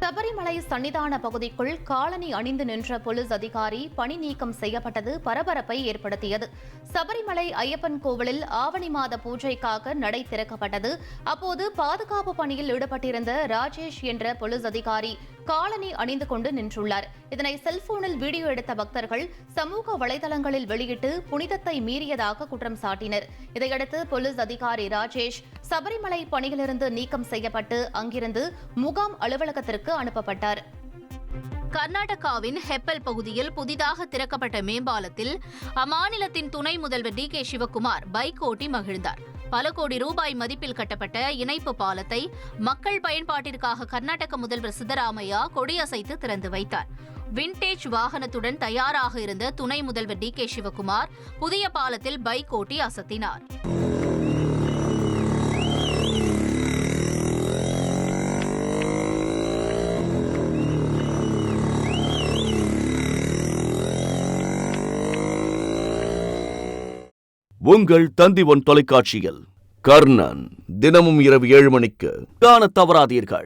சபரிமலை சன்னிதான பகுதிக்குள் காலனி அணிந்து நின்ற போலீஸ் அதிகாரி பணி நீக்கம் செய்யப்பட்டது பரபரப்பை ஏற்படுத்தியது. சபரிமலை ஐயப்பன் கோவிலில் ஆவணி மாத பூஜைக்காக நடை திறக்கப்பட்டது. அப்போது பாதுகாப்பு பணியில் ஈடுபட்டிருந்த ராஜேஷ் என்ற போலீஸ் அதிகாரி காலனி அணிந்து கொண்டு நின்றுள்ளார். இதனை செல்போனில் வீடியோ எடுத்த பக்தர்கள் சமூக வலைதளங்களில் வெளியிட்டு புனிதத்தை மீறியதாக குற்றம் சாட்டினர். இதையடுத்து போலீஸ் அதிகாரி ராஜேஷ் சபரிமலை பணியிலிருந்து நீக்கம் செய்யப்பட்டு அங்கிருந்து முகாம் அலுவலகத்திற்கு அனுப்பப்பட்டார். கர்நாடகாவின் ஹெப்பல் பகுதியில் புதிதாக திறக்கப்பட்ட மேம்பாலத்தில் அம்மாநிலத்தின் துணை முதல்வர் டி கே சிவக்குமார் பைக் ஓட்டி மகிழ்ந்தார். பல கோடி ரூபாய் மதிப்பில் கட்டப்பட்ட இணைப்பு பாலத்தை மக்கள் பயன்பாட்டிற்காக கர்நாடக முதல்வர் சித்தராமையா கொடியசைத்து திறந்து வைத்தார். விண்டேஜ் வாகனத்துடன் தயாராக இருந்த துணை முதல்வர் டி கே சிவக்குமார் புதிய பாலத்தில் பைக் ஓட்டி அசத்தினார். உங்கள் தந்தி ஒன் தொலைக்காட்சியில் கர்ணன் தினமும் இரவு ஏழு மணிக்கு காணத் தவறாதீர்கள்.